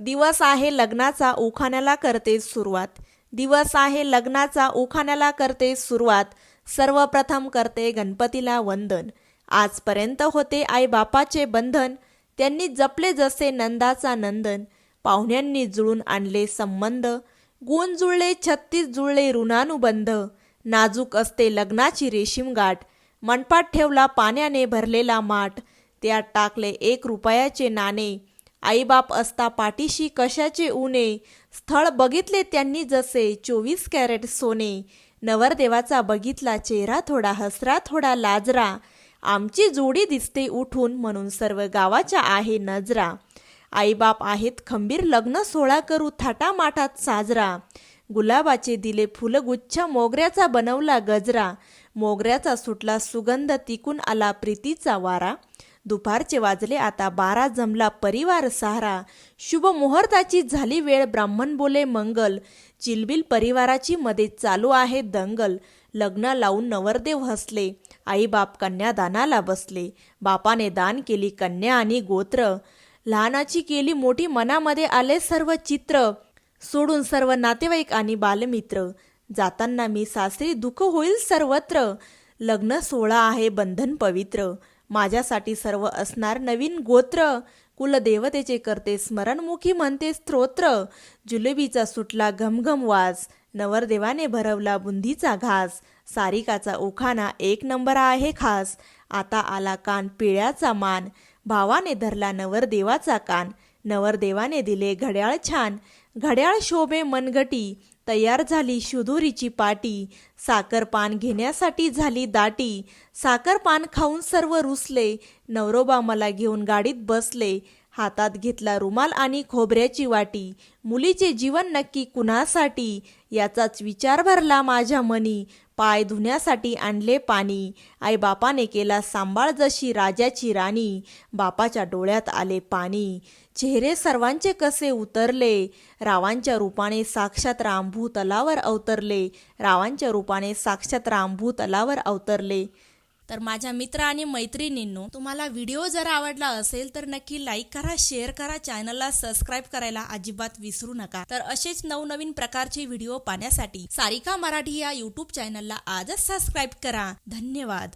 दिवस आहे लग्नाचा उखाण्याला करते सुरुवात. दिवस आहे लग्नाचा उखाण्याला करते सुरुवात. सर्वप्रथम करते गणपतीला वंदन. आजपर्यंत होते आई बापाचे बंधन. त्यांनी जपले जसे नंदाचा नंदन. पाहुण्यांनी जुळून आणले संबंध. गुण जुळले छत्तीस जुळले ऋणानुबंध. नाजूक असते लग्नाची रेशीम गाठ. मंडपात ठेवला पाण्याने भरलेला माठ. त्यात टाकले एक रुपयाचे नाणे. आईबाप असता पाठीशी कशाचे उणे स्थळ बघितले त्यांनी जसे चोवीस कॅरेट सोने. नवरदेवाचा बघितला चेहरा थोडा हसरा थोडा लाजरा. आमची जोडी दिसते उठून म्हणून सर्व गावाच्या आहे नजरा. आईबाप आहेत खंबीर लग्न सोहळा करू थाटामाटात साजरा. गुलाबाचे दिले फुलगुच्छ मोगऱ्याचा बनवला गजरा. मोगऱ्याचा सुटला सुगंध तिकून आला प्रीतीचा वारा. दुपारचे वाजले आता बारा जमला परिवार सहारा शुभ मुहूर्ताची झाली वेळ ब्राह्मण बोले मंगल. चिलबिल परिवाराची मध्ये चालू आहे दंगल. लग्न लावून नवरदेव हसले. आईबाप कन्यादानाला बसले. बापाने दान केली कन्या आणि गोत्र. लहानाची केली मोठी मनामध्ये आले सर्व चित्र. सोडून सर्व नातेवाईक आणि बालमित्र. जाताना मी सासरी दुःख होईल सर्वत्र. लग्न सोहळा आहे बंधन पवित्र. माझ्यासाठी सर्व असणार नवीन गोत्र. कुलदेवतेचे करते स्मरणमुखी म्हणते स्तोत्र. जुलेबीचा सुटला घमघम वास. नवरदेवाने भरवला बुंदीचा घास. सारिकाचा उखाणा एक नंबर आहे खास. आता आला कान पिळ्याचा मान. भावाने धरला नवरदेवाचा कान. नवरदेवाने दिले घड्याळ छान. घड्याळ शोभे मनगटी. तयार झाली शुधुरीची पाटी. साखरपान घेण्यासाठी झाली दाटी. साखरपान खाऊन सर्व रुसले. नवरोबा मला घेऊन गाडीत बसले. हातात घेतला रुमाल आणि खोबऱ्याची वाटी. मुलीचे जीवन नक्की कुणासाठी? याचाच विचार भरला माझ्या मनी. पाय धुण्यासाठी आणले पाणी. आई बापाने केला सांभाळ जशी राजाची राणी. बापाच्या डोळ्यात आले पाणी. चेहरे सर्वांचे कसे उतरले? रावांच्या रूपाने साक्षात रामभू तलावर अवतरले. रावांच्या रूपाने साक्षात रामभू तलावर अवतरले. तर माझ्या मित्र आणि मैत्रिणींनो तुम्हाला व्हिडिओ जर आवडला असेल तर नक्की लाईक करा शेअर करा चॅनलला सबस्क्राईब करायला अजिबात विसरू नका. तर असेच नवनवीन प्रकारचे व्हिडिओ पाहण्यासाठी सारिका मराठी या युट्यूब चॅनलला आजच सबस्क्राईब करा. धन्यवाद.